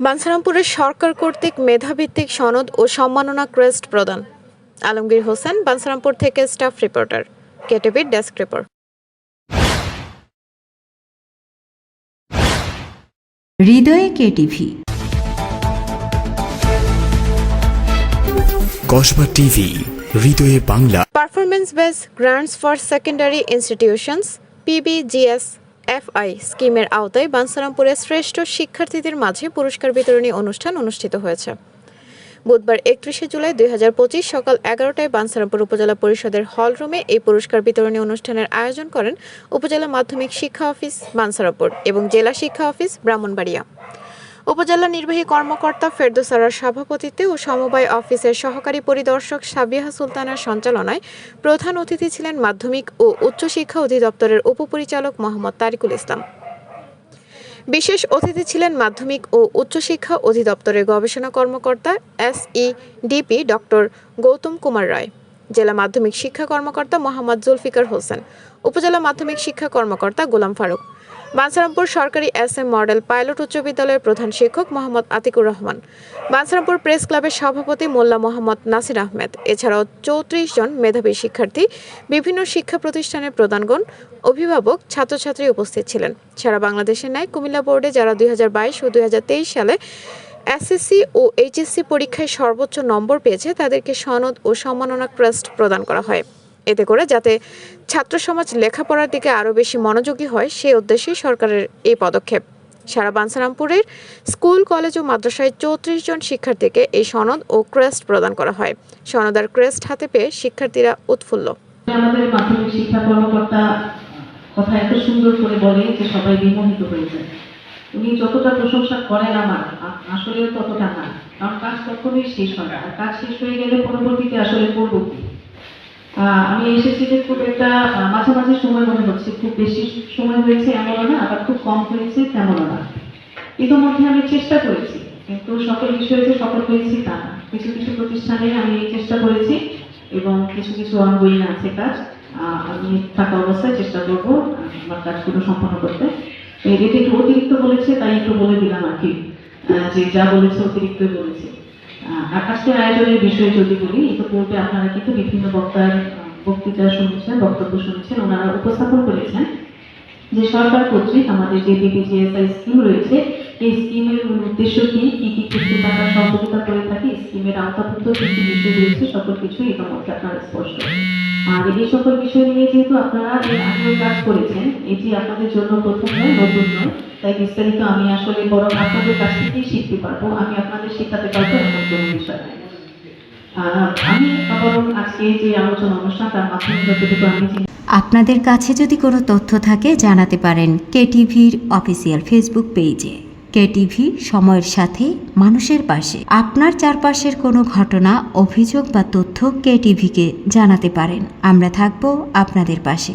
বাঞ্ছারামপুরের সরকার কর্তৃক মেধাভিত্তিক সনদ ও সম্মাননা ক্রেস্ট প্রদান। আলমগীর হোসেন বাঞ্ছারামপুর থেকে স্টাফ রিপোর্টার কেটিভির ডেস্ক রিপোর্ট। হৃদয়ে কেটিভি। কসবা টিভি হৃদয়ে Bangla. Performance based grants for secondary institutions PBGS FI স্কিমের আওতায় বানসারামপুরের শ্রেষ্ঠ শিক্ষার্থীদের মাঝে পুরস্কার বিতরণী অনুষ্ঠান অনুষ্ঠিত হয়েছে। বুধবার একত্রিশে জুলাই দুই হাজার পঁচিশ সকাল এগারোটায় বানসারামপুর উপজেলা পরিষদের হল রুমে এই পুরস্কার বিতরণী অনুষ্ঠানের আয়োজন করেন উপজেলা মাধ্যমিক শিক্ষা অফিস বানসারামপুর এবং জেলা শিক্ষা অফিস ব্রাহ্মণবাড়িয়া। উপজেলা নির্বাহী কর্মকর্তা ফেরদোসারার সভাপতিত্বে ও সমবায় অফিসের সহকারী পরিদর্শক সাবিহা সুলতানার সঞ্চালনায় প্রধান অতিথি ছিলেন মাধ্যমিক ও উচ্চশিক্ষা অধিদপ্তরের উপপরিচালক মোহাম্মদ তারিকুল ইসলাম। বিশেষ অতিথি ছিলেন মাধ্যমিক ও উচ্চশিক্ষা অধিদপ্তরের গবেষণা কর্মকর্তা S E DP doctor Goutam Kumar Roy, জেলা মাধ্যমিক শিক্ষা কর্মকর্তা মোহাম্মদ জুলফিকার হোসেন, উপজেলা মাধ্যমিক শিক্ষা কর্মকর্তা গোলাম ফারুক বাঞ্ছারামপুর সরকারি এস এম মডেল পাইলট উচ্চ বিদ্যালয়ের প্রধান শিক্ষক মোহাম্মদ আতিকুর রহমান বাঞ্ছারামপুর প্রেস ক্লাবের সভাপতি মোল্লা মোহাম্মদ নাসির আহমেদ, এছাড়াও চৌত্রিশ জন মেধাবী শিক্ষার্থী, বিভিন্ন শিক্ষা প্রতিষ্ঠানের প্রধানগণ, অভিভাবক, ছাত্রছাত্রী উপস্থিত ছিলেন। সারা বাংলাদেশের ন্যায় কুমিল্লা বোর্ডে যারা দুই হাজার বাইশ ও দুই হাজার তেইশ সালে এসএসসি ও এইচএসসি পরীক্ষায় সর্বোচ্চ নম্বর পেয়েছে, তাদেরকে সনদ ও সম্মাননা ক্রেস্ট প্রদান করা হয়। এতে করে যাতে ছাত্র সমাজ লেখাপড়ার দিকে আরও বেশি মনোযোগী হয়, সেই উদ্দেশ্যেই সরকারের এই পদক্ষেপ। সারা বাঞ্ছারামপুরের স্কুল, কলেজ ও মাদ্রাসায় চৌত্রিশ জন শিক্ষার্থীকে এই সনদ ও ক্রেস্ট প্রদান করা হয়। সনদ আর ক্রেস্ট হাতে পেয়ে শিক্ষার্থীরা উৎফুল্ল। আমাদের মাধ্যমিক শিক্ষা কর্মকর্তা কথা এত সুন্দর করে বলে যে সবাই বিমোহিত হয়ে যায়। উনি যতটা প্রশংসা করেন আমার আসলে ততটা না। কারণ কাজ কখনোই শেষ হয়, আর কাজ শেষ হয়ে গেলে পরবর্তীতে আসলে করব কি? আমি এসেছি যে খুব একটা মাঝামাঝি সময় মনে হচ্ছে। খুব বেশি সময় হয়েছে এমনও না, আবার খুব কম হয়েছে তেমনও না। ইতিমধ্যে আমি চেষ্টা করেছি, কিন্তু সকল বিষয়ে যে সফল হয়েছি তা না। কিছু কিছু প্রতিষ্ঠানে আমি চেষ্টা করেছি এবং কিছু কিছু অনগোয়িং আছে কাজ। আমি থাকা অবস্থায় চেষ্টা করব আমার কাজগুলো সম্পন্ন করতে। এটা একটু অতিরিক্ত বলেছে, তাই একটু বলে দিলাম আর কি। যে যা বলেছে অতিরিক্ত বলেছে। আর আজকের আয়োজনের বিষয়ে যদি বলি ইতিপূর্বে আপনারা কিন্তু বিভিন্ন বক্তার বক্তৃতা শুনেছেন, বক্তব্য শুনেছেন, ওনারা উপস্থাপন করেছেন যে সরকার কর্তৃক আমাদের যে বিপিজিএসআই স্কিম রয়েছে, এই স্কিমের উদ্দেশ্য কি? কি কি ক্ষেত্রে টাকা সহযোগিতা করে থাকে? স্কিমের আওতাভুক্ত কি কি বিষয় রয়েছে? সকল কিছু ইতিমধ্যে আপনারা স্পষ্ট আর এই সকল বিষয় নিয়ে যেহেতু আপনারা এর আগেও কাজ করেছেন, এটি আপনাদের জন্য প্রথম নয়, নতুন নয়। তাই বিস্তারিত আমি আসলে বরং আপনাদের কাছ থেকেই শিখতে পারব। আমি আপনাদের শেখাতে পারব এমন কোনো বিষয় আমি বরং আজকে যে আলোচনা অনুষ্ঠান, তার মাধ্যমে যতটুকু আমি আপনাদের কাছে যদি কোনো তথ্য থাকে, জানাতে পারেন কেটিভির অফিসিয়াল ফেসবুক পেজে। কেটিভি, সময়ের সাথে, মানুষের পাশে। আপনার চারপাশের কোনো ঘটনা, অভিযোগ বা তথ্য কেটিভিকে জানাতে পারেন। আমরা থাকব আপনাদের পাশে।